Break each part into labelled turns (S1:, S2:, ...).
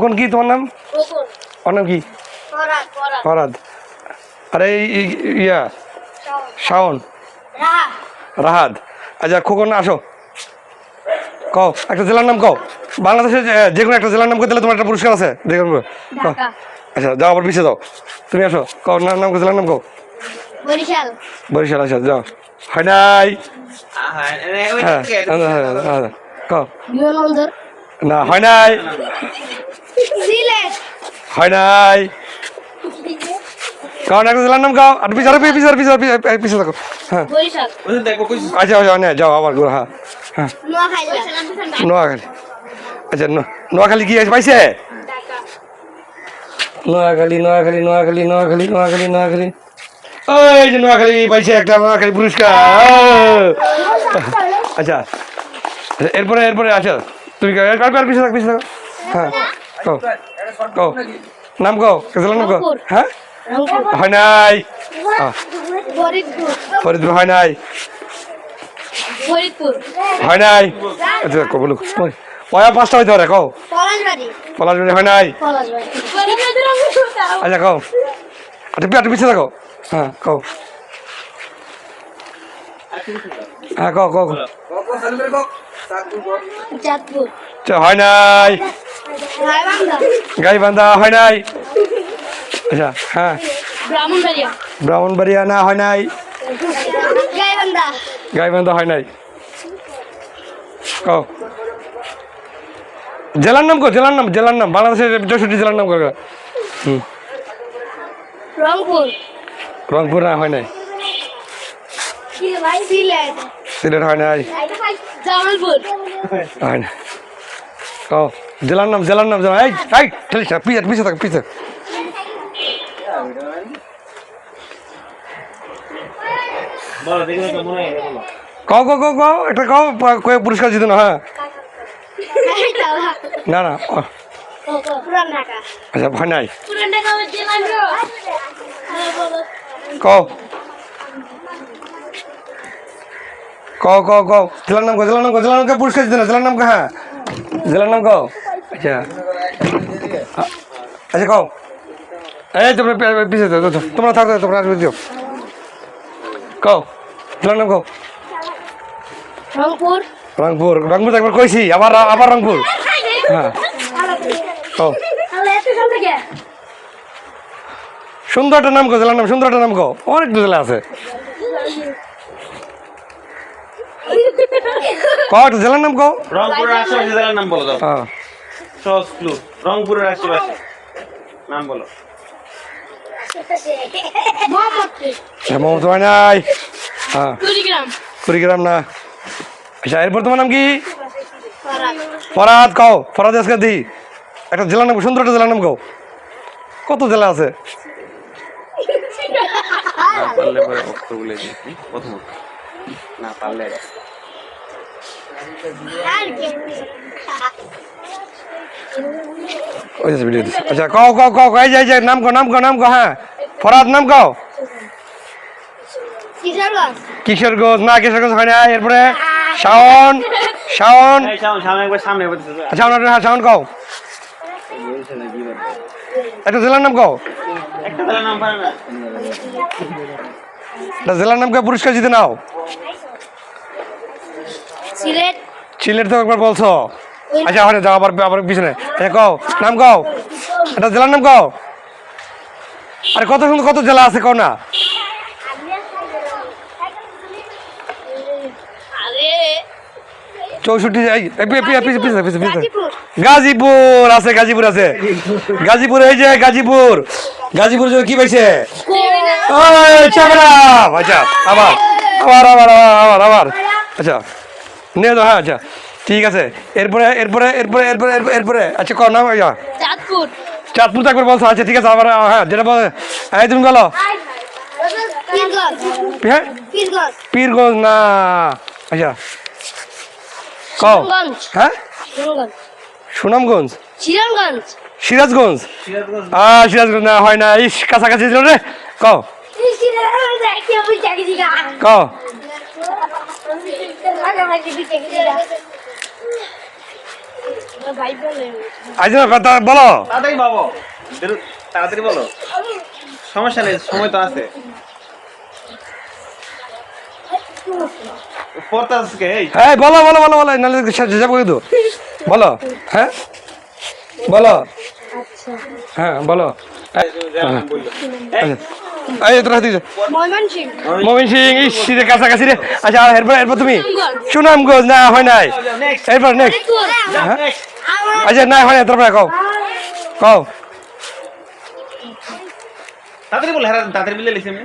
S1: কোন কি তোমার নাম? ওর নাম কি? ফরাদ আরে ইয়া শাওন। রাহাদ আচ্ছা খোকন আসো। কও একটা জেলার নাম কও। বাংলাদেশের যে- কোনো একটা জেলার নাম কই দিলে তোমার একটা পুরস্কার আছে? দেখুন আচ্ছা যাও আবার পিছিয়ে যাও। তুমি আসো। কও নাম নাম জেলার নাম কও?
S2: বরিশাল।
S1: বরিশাল আচ্ছা যাও। হয় নাই। হ্যাঁ হ্যাঁ, হ্যাঁ, হ্যাঁ, কও। না হয় নাই। হয় নাই। কারণ একটা জেলার নাম কাও আর পিছারে পিছারে পিছারে পিছারে পিছিয়ে থাকো। হ্যাঁ। আচ্ছা আচ্ছা না যাও আবার ঘুরো হ্যাঁ। হ্যাঁ।
S2: নোয়াখালী।
S1: আচ্ছা ন- নোয়াখালী কি আছে পাইছে? নোয়াখালী নোয়াখালী নোয়াখালী নোয়াখালী নোয়াখালী নোয়াখালী। ওই যে নোয়াখালী পাইছে একটা নোয়াখালী পুরস্কার। আচ্ছা আচ্ছা, এরপরে এরপরে আচ্ছা তুমি আর আর পিছিয়ে থাক পিছিয়ে থাক। হ্যাঁ কও নাম কও জেলার নাম
S2: রংপুর।
S1: হ্যাঁ? হয় নাই।
S2: ফরিদপুর।
S1: হয় নাই। হয় নাই। আচ্ছা কো বলুক পয়া পাঁচটা হইতে পারে কও।
S2: পলাশবাড়ি।
S1: হয় নাই। আচ্ছা কও। আচ্ছা একটু পিছিয়ে থাকো। হ্যাঁ কও। হ্যাঁ কও কও আচ্ছা, হয় নাই।
S2: রায়বান্ধা
S1: গাই বান্ধা হয় নাই। আচ্ছা হ্যাঁ।
S2: ব্রাহ্মণবাড়িয়া।
S1: ব্রাহ্মণবাড়িয়া না হয় নাই।
S2: গাইবান্ধা
S1: গাই বান্ধা হয় নাই। কও। জেলার নাম কো জেলার নাম জেলার নাম। বাংলাদেশের চৌষট্টি জেলার নাম কো। হুম।
S2: রংপুর।
S1: রংপুর না হয় নাই।
S2: সিলেট।
S1: সিলেট হয় নাই।
S2: জামালপুর।
S1: হয় না কও জেলার নাম জেলার নাম জেলা এই এই ঠেলিস না পিছে পিছে থাক পিছে কও কও কও কও একটা কও কয়ে পুরস্কার জিতে না হ্যাঁ না না আচ্ছা ভয় নাই
S2: ঢাকা আমার জেলা
S1: কও জেলার নাম কও জেলার নাম কও জেলার নাম কে পুরস্কার না জেলার নাম কে হ্যাঁ জেলার নাম কও? আচ্ছা। আচ্ছা কও। এই তোমরা পি- পি- পিছে দাও, দাও, দাও। তোমরা থাকো তোমরা আসবে দিও। কও জেলার নাম কও?
S2: রংপুর।
S1: রংপুর। রংপুর একবার কইছি আবার আবার রংপুর। হ্যাঁ। কও। সুন্দর একটা নাম কো জেলার নাম সুন্দর একটা নাম কো অনেক জেলা আছে। একটা জেলার নাম কও?
S3: রংপুরের আশেপাশে জেলার নাম বলো দাও।
S1: হ্যাঁ
S3: সহজ ক্লু রংপুরের আশেপাশে নাম বলো।
S1: মমতা হয় নাই হ্যাঁ
S2: কুড়িগ্রাম।
S1: কুড়িগ্রাম না। আচ্ছা এরপর তোমার নাম কি?
S2: ফরাদ।
S1: কও। ফরাদ আজকে দি। একটা জেলার নাম সুন্দর একটা জেলার নাম কও। কত জেলা আছে?
S3: না পারলে পরে অক্ষর বলে দিই প্রথম। না পারলে
S2: আর কি
S1: ওই যে ভিডিও আচ্ছা কও কও কও এই যে এই যে নাম কও নাম কও নাম কও হ্যাঁ। ফরাদ নাম কও
S2: কিশোরগঞ্জ
S1: কিশোরগঞ্জ না কিশোরগঞ্জ হয় না এরপরে শাওন শাওন। আচ্ছা আপনার হ্যাঁ শাওন কও। একটা জেলার নাম কও।
S3: একটা জেলার নাম পারে না।
S1: জেলার নাম কও পুরস্কার জিতে নাও।
S2: সিলেট।
S1: সিলেট তো একবার বলছো? আচ্ছা হয় না যাও আবার আবার পিছনে। আচ্ছা কও নাম কও। একটা জেলার নাম কও? আরে কত সুন্দর কত জেলা আছে কও না? চৌষট্টি
S2: গাজীপুর।
S1: আছে গাজীপুর আছে। গাজীপুর এই যে গাজীপুর। গাজীপুর যে কি পাইছে? আচ্ছা আবার আবার আবার আবার আবার। আচ্ছা। নিয়ে যাও হ্যাঁ আচ্ছা ঠিক আছে। এরপরে এরপরে এরপরে এরপরে এরপরে- আচ্ছা কর নাম ইয়া।
S2: চাঁদপুর।
S1: চাঁদপুর তো একবার বলছো আচ্ছা ঠিক আছে আবার হ্যাঁ যেটা বল এই তুমি বলো
S2: পীরগঞ্জ।
S1: হ্যাঁ?
S2: পীরগঞ্জ।
S1: না আচ্ছা কও। হ্যাঁ? সুনামগঞ্জ। সিরাজগঞ্জ।
S3: সিরাজগঞ্জ?
S1: আহ সিরাজগঞ্জ না হয় না ইস কাছাকাছি ছিল রে। কও। কও। কথা বলো।
S3: তাড়াতাড়ি বাবু তাড়াতাড়ি বলো। সমস্যা নেই সময় তো আছে।
S1: হ্যাঁ বলো বলো বলো বলো নাহলে বলো হ্যাঁ? বলো।
S2: আচ্ছা।
S1: হ্যাঁ বলো। মমিন সিং ইস শীতের কাছাকাছি রে। আচ্ছা আর এরপর এরপর তুমি? সুনামগঞ্জ। না হয় নাই। এরপর নেক্সট হ্যাঁ? আচ্ছা না হয় নাই তারপরে কও। কও।
S3: তাড়াতাড়ি বলো হ্যাঁ তাড়াতাড়ি বিলে লিখছি আমি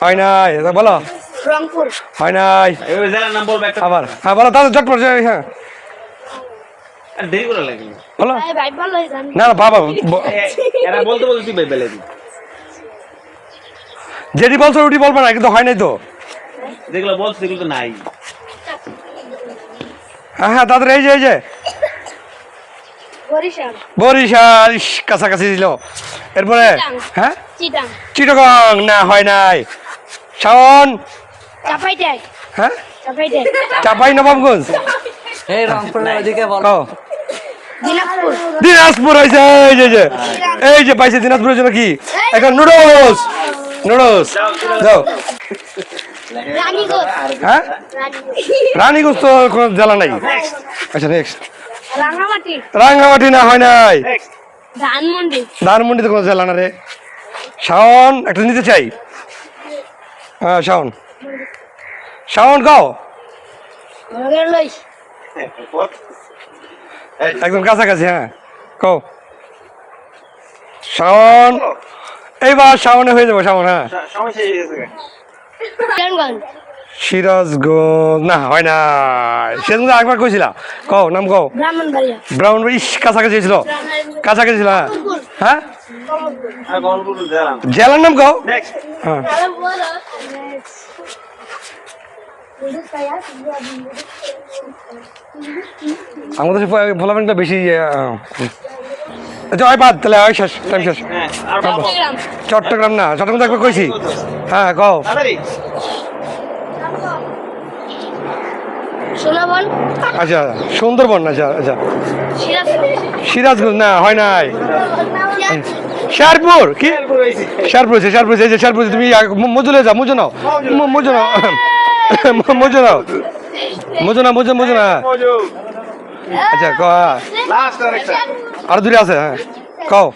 S1: হয় নাই তা বলো।
S2: রংপুর।
S1: হয় নাই।
S3: এই জেলার নাম বলব একটা
S1: আবার হ্যাঁ বলো তাহলে চটপট হ্যাঁ।
S3: দেরি করে লাগে
S1: বলো।
S2: ভাই ভাই ভালো জানি।
S1: না না বাবা
S3: এরা বলতে বলতে তুই বে- বেলে দিবি।
S1: যেটি বলছো ওটি বলব না কিন্তু হয় নাই তো।
S3: যেগুলো বলছে সেগুলো তো নাই।
S1: হ্যাঁ হ্যাঁ তাদের এই যে এই যে।
S2: বরিশাল।
S1: কাছাকাছি ছিল। এরপরে হ্যাঁ?
S2: চিটাং।
S1: চিটগং না হয় নাই। শাওন। হ্যাঁ? চাপাই নবাবগঞ্জ।
S4: এই রংপুরের ওদিকে বল।
S2: দিনাজপুর।
S1: দিনাজপুর হয়েছে এই যে এই যে। এই যে পাইছে দিনাজপুরের জন্য কি? একটা নুডলস নুডলস যাও হ্যাঁ?
S2: রানীগঞ্জ
S1: রানীগঞ্জ তো কোনো জেলা নাই। আচ্ছা নেক্সট
S2: রাঙামাটি।
S1: রাঙ্গামাটি না হয় নাই।
S2: ধানমন্ডি।
S1: ধানমন্ডিতে কোনো জেলা না রে। শাওন একটা নিতে চাই। হ্যাঁ শাওন। শাওন গাও একদম কাছাকাছি হ্যাঁ। কও শাওন। এইবার শাওনে হয়ে যাব শাওন হ্যাঁ।
S3: হয়ে
S1: সিরাজগঞ্জ। না হয় না। সেদিন একবার কইছিলা কও নাম কও?
S2: ব্রাহ্মণবাড়িয়া।
S1: ব্রাউন ইস কাছাকাছি ছিল কাছাকাছি ছিল হ্যাঁ। হ্যাঁ?
S3: দিলাম
S1: জেলার নাম। কও?
S3: নেক্সট
S1: হ্যাঁ। আমাদের ফলাফলটা বেশি আচ্ছা ওই বাদ তাহলে ওই শেষ টাইম শেষ।
S3: হ্যাঁ
S2: চট্টগ্রাম
S1: না চট্টগ্রাম তো কইছি। হ্যাঁ কও। আচ্ছা সুন্দরবন আচ্ছা আচ্ছা।
S2: সিরাজগঞ্জ।
S1: সিরাজগঞ্জ না হয় নাই। শেরপুর কি? শেরপুর আছে শেরপুর আছে, শেরপুর তুমি মজুলে যাও মজু নাও। মজু নাও। মজু নাও। মজু না মজু মজু না আচ্ছা আর দূরে আছে হ্যাঁ। কও।